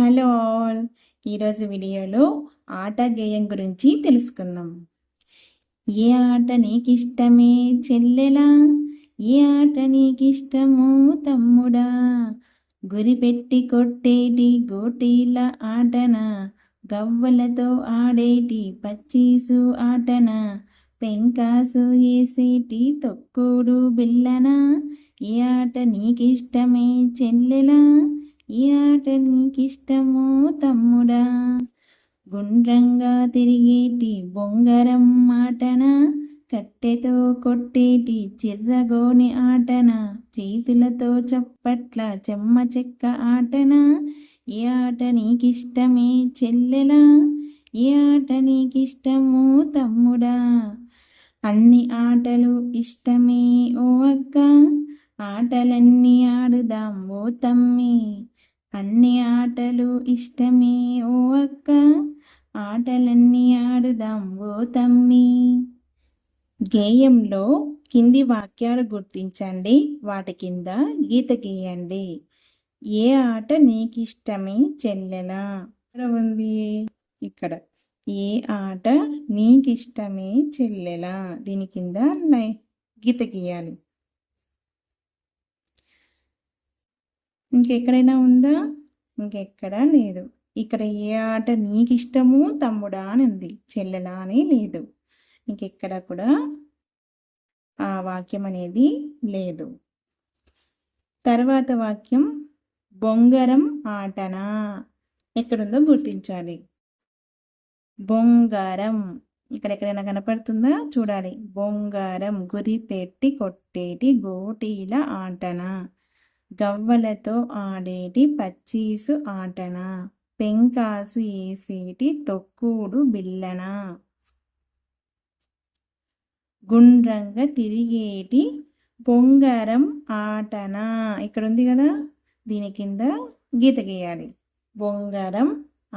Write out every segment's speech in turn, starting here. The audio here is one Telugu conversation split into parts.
Hello all. ఈరోజు వీడియోలో ఆట గేయం గురించి తెలుసుకుందాం. ఏ ఆట నీకిష్టమే చెల్లెలా? ఏ ఆట నీకిష్టమో తమ్ముడా? గురి పెట్టి కొట్టేటి గోటీల ఆటన? గవ్వలతో ఆడేటి పచ్చీసు ఆటన? పెంకాసు వేసేటి తొక్కుడు బిల్లన? ఏ ఆట నీకిష్టమే చెల్లెలా? ఈ ఆట నీకిష్టమో తమ్ముడా? గుండ్రంగా తిరిగేటి బొంగరం ఆటన కట్టెతో కొట్టేటి చిర్రగోని ఆటన? చేతులతో చప్పట్ల చెమ్మ చెక్క ఆటన? ఈ ఆట నీకిష్టమే చెల్లెలా? ఈ ఆట నీకిష్టము తమ్ముడా? అన్ని ఆటలు ఇష్టమే ఓ అక్క. ఆటలన్నీ ఆడుదాం ఓ తమ్మి. అన్ని ఆటలు ఇష్టమే ఓ అక్క. ఆటలన్నీ ఆడుదాం ఓ తమ్మి. గేయంలో కింది వాక్యాలు గుర్తించండి. వాటి కింద గీత గీయండి. ఏ ఆట నీకిష్టమే చెల్లెలా? ఇక్కడ ఉంది? ఇక్కడ. ఏ ఆట నీకిష్టమే చెల్లెలా? దీని కింద గీత గీయాలి. ఇంకెక్కడైనా ఉందా? ఇంకెక్కడా లేదు. ఇక్కడ ఏ ఆట నీకు ఇష్టము తమ్ముడా అని ఉంది చెల్లెలా అని లేదు. ఇంకెక్కడ కూడా ఆ వాక్యం అనేది లేదు. తర్వాత వాక్యం బొంగరం ఆటనా? ఎక్కడుందో గుర్తించాలి. బొంగారం. ఇక్కడ ఎక్కడైనా కనపడుతుందా? చూడాలి. బొంగారం గురి పెట్టి కొట్టేటి గోటీల ఆటనా? గవ్వలతో ఆడేటి పచ్చీసు ఆటన? పెంకాసు వేసేటి తొక్కుడు బిల్లన గుండ్రంగా తిరిగేటి బొంగరం ఆటన? ఇక్కడ ఉంది కదా దీని కింద గీత గీయాలి బొంగరం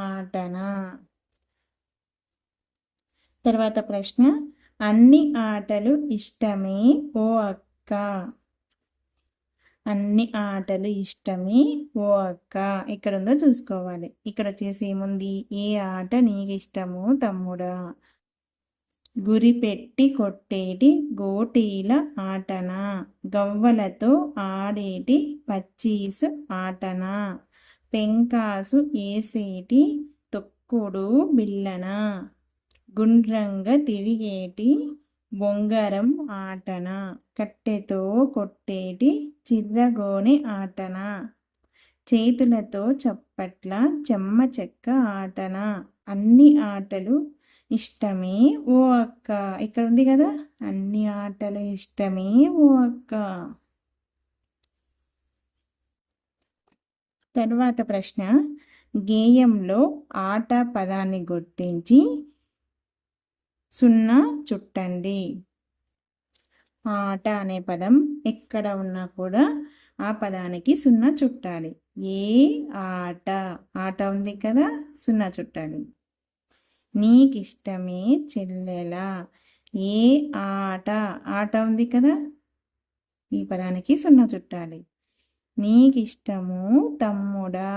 ఆటన? తర్వాత ప్రశ్న అన్ని ఆటలు ఇష్టమే ఓ అక్క? అన్ని ఆటలు ఇష్టమే. ఓ అక్క ఇక్కడ ఉందో చూసుకోవాలి. ఇక్కడ వచ్చేసి ఏముంది? ఏ ఆట నీకు ఇష్టము తమ్ముడా? గురి పెట్టి కొట్టేటి గోటీల ఆటన? గవ్వలతో ఆడేటి పచ్చీసు ఆటన? పెంకాసు వేసేటి తొక్కుడు బిల్లన? గుండ్రంగా తిరిగేటి బొంగరం ఆటన కట్టెతో కొట్టేటి చిర్రగోని ఆటన చేతులతో చప్పట్ల చెమ్మ చెక్క ఆటన. అన్ని ఆటలు ఇష్టమే ఓ అక్క. ఇక్కడ ఉంది కదా? అన్ని ఆటలు ఇష్టమే ఓ అక్క. తర్వాత ప్రశ్న. గేయంలో ఆట పదాన్ని గుర్తించి సున్నా చుట్టండి. ఆట అనే పదం ఎక్కడ ఉన్నా కూడా ఆ పదానికి సున్నా చుట్టాలి. ఏ ఆట? ఆట ఉంది కదా సున్నా చుట్టాలి. నీకిష్టమే చెల్లెలా? ఏ ఆట? ఆట ఉంది కదా ఈ పదానికి సున్నా చుట్టాలి. నీకిష్టము తమ్ముడా?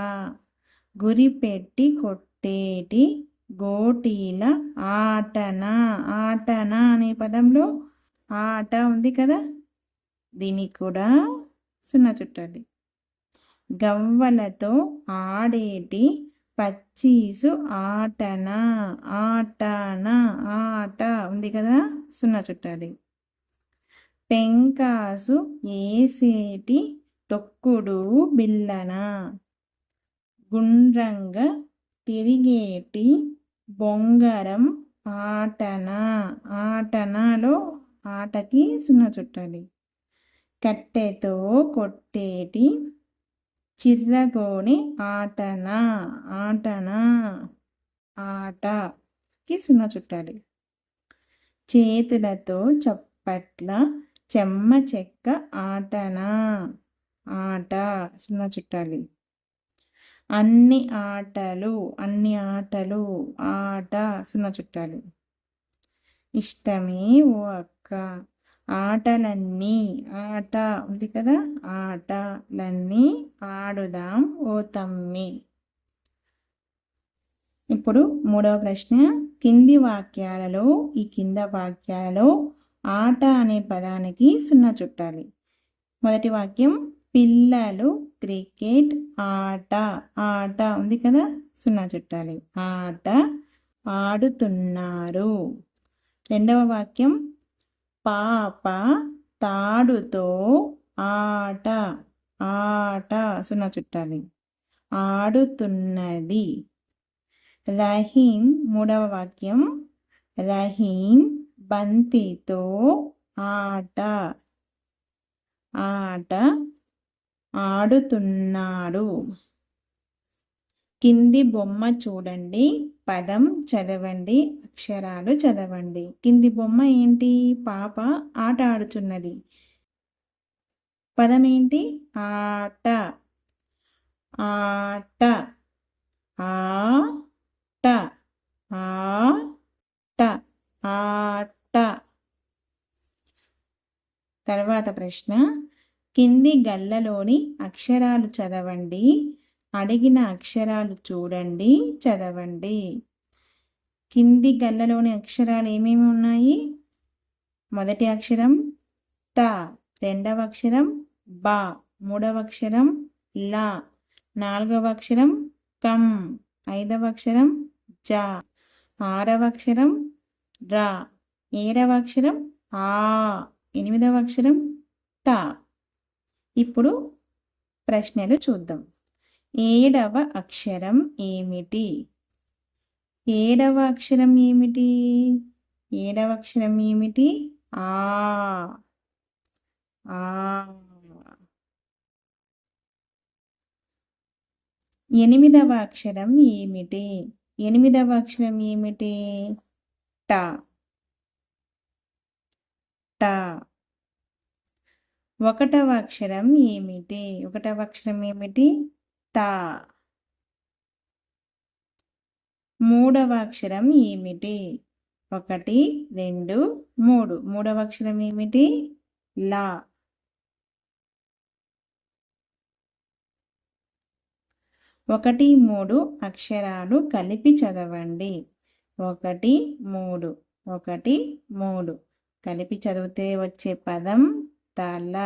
గురి పెట్టి కొట్టేటి గోటీల ఆటన ఆటన అనే పదంలో ఆట ఉంది కదా? దీనికి కూడా సున్నా చుట్టాలి గవ్వలతో ఆడేటి పచ్చీసు ఆటన ఆటన ఆట ఉంది కదా? సున్నా చుట్టాలి పెంకాసు ఏసేటి తొక్కుడు బిల్లన గుండ్రంగా తిరిగేటి బొంగరం ఆటన? ఆటనలో ఆటకి సున్నా చుట్టాలి. కట్టెతో కొట్టేటి చిర్రగోని ఆటన? ఆటన? ఆటకి సున్నా చుట్టాలి. చేతులతో చప్పట్ల చెమ్మ చెక్క ఆటన? ఆట సున్నా చుట్టాలి. అన్ని ఆటలు అన్ని ఆటలు ఆట సున్నా చుట్టాలి. ఇష్టమే ఓ అక్క. ఆటలన్నీ ఆట ఉంది కదా? ఆటలన్నీ ఆడుదాం ఓ తమ్మి. ఇప్పుడు మూడవ ప్రశ్న. కింది వాక్యాలలో ఈ కింద వాక్యాలలో ఆట అనే పదానికి సున్నా చుట్టాలి. మొదటి వాక్యం పిల్లలు క్రికెట్ ఆట ఆట ఉంది కదా? సున్నా చుట్టాలి ఆట ఆడుతున్నారు. రెండవ వాక్యం. పాప తాడుతో ఆట ఆట సున్నా చుట్టాలి ఆడుతున్నది. రహీం మూడవ వాక్యం. రహీం బంతితో ఆట ఆట ఆడుతున్నాడు. కింది బొమ్మ చూడండి. పదం చదవండి. అక్షరాలు చదవండి. కింది బొమ్మ ఏంటి? పాప ఆట ఆడుచున్నది. పదం ఏంటి? ఆట. ఆట. ఆట ఆట ఆట. తర్వాత ప్రశ్న. కింది గళ్ళలోని అక్షరాలు చదవండి. అడిగిన అక్షరాలు చూడండి చదవండి. కింది గళ్ళలోని అక్షరాలు ఏమేమి ఉన్నాయి? మొదటి అక్షరం త రెండవ అక్షరం బా మూడవ అక్షరం లా నాలుగవ అక్షరం కం ఐదవ అక్షరం జా ఆరవ అక్షరం రా ఏడవ అక్షరం ఆ ఎనిమిదవ అక్షరం టా. ఇప్పుడు ప్రశ్నలు చూద్దాం. ఏడవ అక్షరం ఏమిటి? ఏడవ అక్షరం ఏమిటి? ఏడవ అక్షరం ఏమిటి? ఆ. ఆ. ఎనిమిదవ అక్షరం ఏమిటి? ఎనిమిదవ అక్షరం ఏమిటి? ట. ట. ఒకటవ అక్షరం ఏమిటి? ఒకటవ అక్షరం ఏమిటి? తా. మూడవ అక్షరం ఏమిటి? ఒకటి రెండు మూడు. మూడవ అక్షరం ఏమిటి? లా. ఒకటి మూడు అక్షరాలు కలిపి చదవండి. ఒకటి మూడు. ఒకటి మూడు. కలిపి చదివితే వచ్చే పదం తల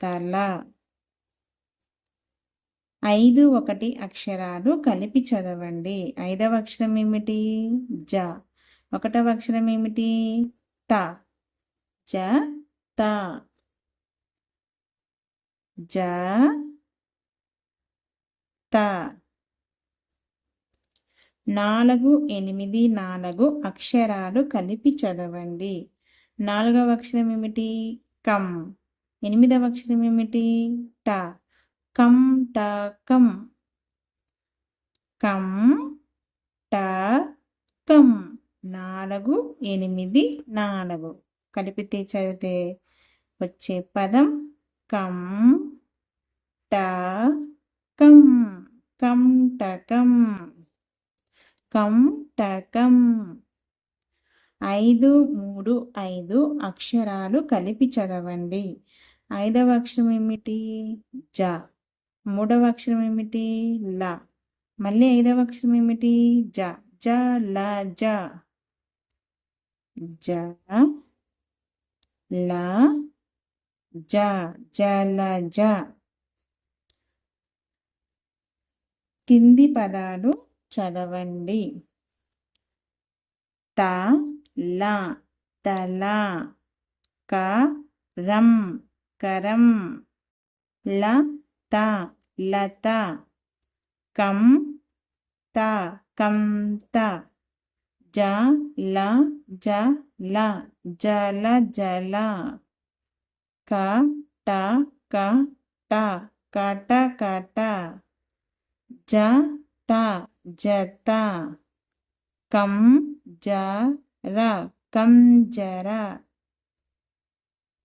తల ఐదు ఒకటి అక్షరాలు కలిపి చదవండి. ఐదవ అక్షరం ఏమిటి? జ. ఒకటవ అక్షరం ఏమిటి? త. జ. త. జ. త. నాలుగు ఎనిమిది నాలుగు అక్షరాలు కలిపి చదవండి. నాలుగవ అక్షరం ఏమిటి? కం. ఎనిమిదవ అక్షరం ఏమిటి? ట. కం ట కం. కమ్ ట కం. నాలుగు ఎనిమిది నాలుగు. కలిపితే చదివితే వచ్చే పదం కం ట కం. టకం కం. టకం ఐదు మూడు ఐదు అక్షరాలు కలిపి చదవండి. ఐదవ అక్షరం ఏమిటి? జ. మూడవ అక్షరం ఏమిటి? ల. మళ్ళీ ఐదవ అక్షరం ఏమిటి? జ. జ ల జ. జ. ల. జ. జల జ. కింది పదాలు చదవండి. త. ల తల క రం కరం ల త లత కం త కం త జ ల జ ల జల జల క ట క ట కట కట జ త జత కం జ ర కంజర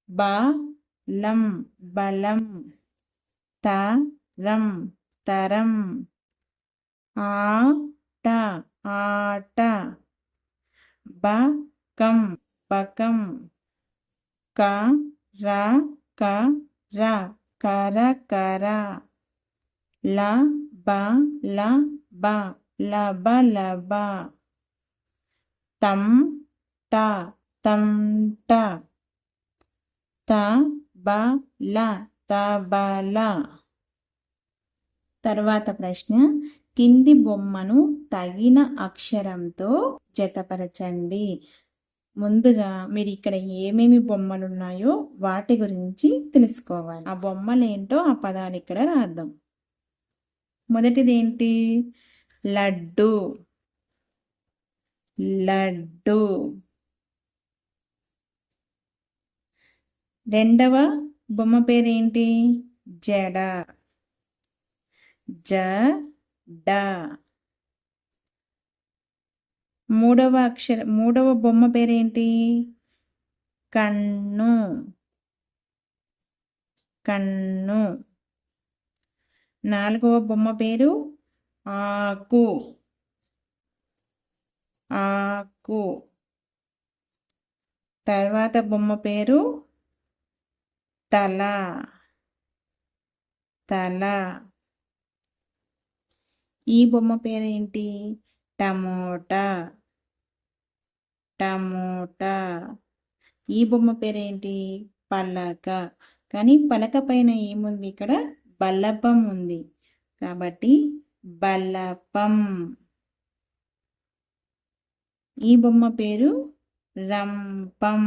బలం. బలం తరం. తరం ఆట ఆట బకం. ర క ర. కర కర ల బ ల బ. లబ లబ తం ట తం ట. త బ ల తబల తర్వాత ప్రశ్న. కింది బొమ్మను తగిన అక్షరంతో జతపరచండి. ముందుగా మీరు ఇక్కడ ఏమేమి బొమ్మలు ఉన్నాయో వాటి గురించి తెలుసుకోవాలి. ఆ బొమ్మలు ఏంటో ఆ పదాలు ఇక్కడ రాద్దాం. మొదటిది ఏంటి? లడ్డు. లడ్డు. రెండవ బొమ్మ పేరేంటి? జడ. జ డ. మూడవ అక్షర మూడవ బొమ్మ పేరేంటి? కన్ను. కన్ను. నాలుగవ బొమ్మ పేరు ఆకు. ఆకు. తర్వాత బొమ్మ పేరు తల. తల. ఈ బొమ్మ పేరేంటి టమోటా. టమోటా. ఈ బొమ్మ పేరేంటి పలక. కానీ పలక పైన ఏముంది ఇక్కడ? బల్లపం ఉంది. కాబట్టి బల్లపం ఈ బొమ్మ పేరు రంపం.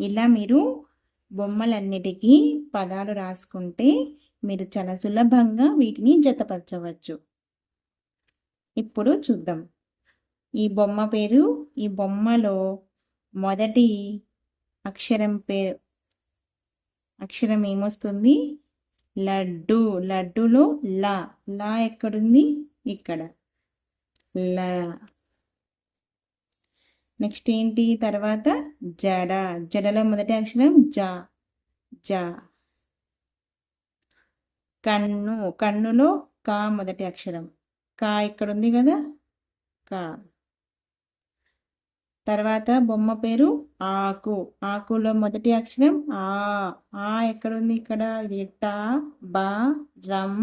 ఇలా మీరు బొమ్మలన్నిటికీ పదాలు రాసుకుంటే మీరు చాలా సులభంగా వీటిని జతపరచవచ్చు. ఇప్పుడు చూద్దాం. ఈ బొమ్మ పేరు ఈ బొమ్మలో మొదటి అక్షరం పేరు అక్షరం ఏమొస్తుంది? లడ్డు. లడ్డులో లా. లా ఎక్కడుంది? ఇక్కడ. ల. నెక్స్ట్ ఏంటి? తర్వాత జడ జడలో మొదటి అక్షరం జ. జ. కన్ను కన్నులో కా మొదటి అక్షరం. కా ఇక్కడ ఉంది కదా? కా. తర్వాత బొమ్మ పేరు ఆకు. ఆకులో మొదటి అక్షరం ఆ. ఆ ఎక్కడుంది ఇక్కడ? ఇది టా బ రం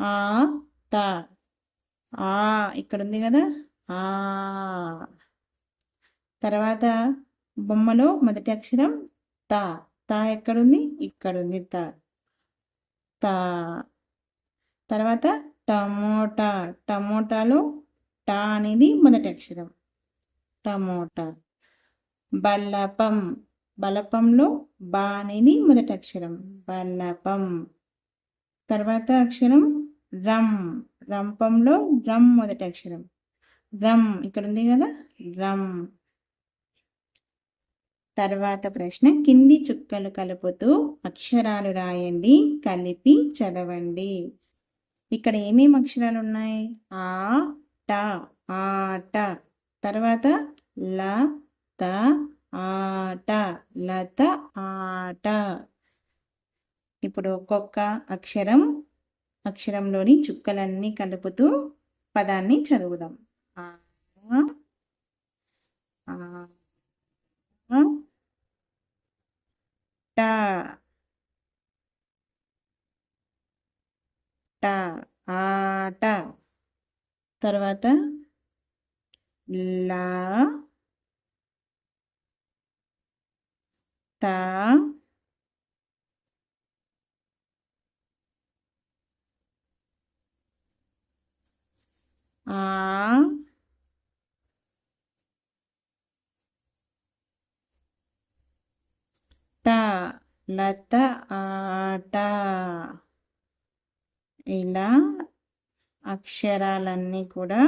ఆ త ఆ ఇక్కడ ఉంది కదా? ఆ. తర్వాత బొమ్మలో మొదటి అక్షరం త. త ఎక్కడుంది? ఇక్కడుంది త. త. తర్వాత టమోటా. టమోటాలో టా అనేది మొదటి అక్షరం. టమోటా. బల్లపం. బలపంలో బా అనేది మొదటి అక్షరం. బల్లపం. తర్వాత అక్షరం రమ్ రంపంలో రమ్ మొదటి అక్షరం. రమ్ ఇక్కడ ఉంది కదా? రమ్ తర్వాత ప్రశ్న కింది చుక్కలు కలుపుతూ అక్షరాలు రాయండి కలిపి చదవండి. ఇక్కడ ఏమేమి అక్షరాలు ఉన్నాయి? ఆ ట ఆట తర్వాత ల త ఆట లత ఆట ఇప్పుడు ఒక్కొక్క అక్షరం అక్షరంలోని చుక్కలన్నీ కలుపుతూ పదాన్ని చదువుదాం. ట ట ఆట తర్వాత లా తా ఆ. ట లత ఆట ఇలా అక్షరాలన్నీ కూడా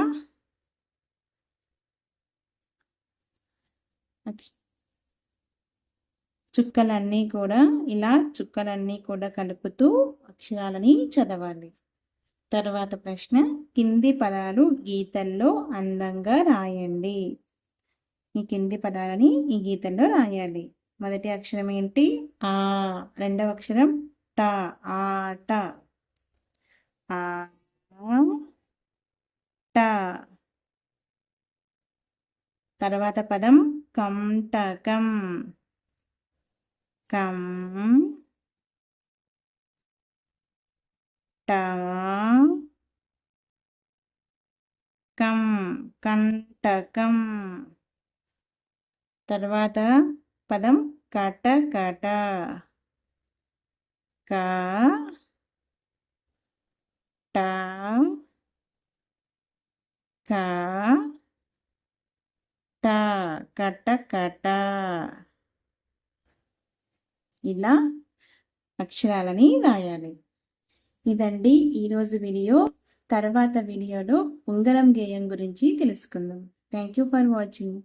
చుక్కలన్నీ కూడా ఇలా చుక్కలన్నీ కూడా కలుపుతూ అక్షరాలని చదవాలి. తర్వాత ప్రశ్న కింది పదాలు గీతల్లో అందంగా రాయండి. ఈ కింది పదాలని ఈ గీతల్లో రాయాలి. మొదటి అక్షరం ఏంటి? ఆ. రెండవ అక్షరం ట. ఆట ఆ ట. తర్వాత పదం కంటకం. కం ట కం కంటకం. తర్వాత పదం కట కట. క ట క ట కట కట. ఇలా అక్షరాలని రాయాలి. ఇదండి ఈరోజు వీడియో. తర్వాత వీడియోలో ఉంగరం గేయం గురించి తెలుసుకుందాం. Thank you for watching.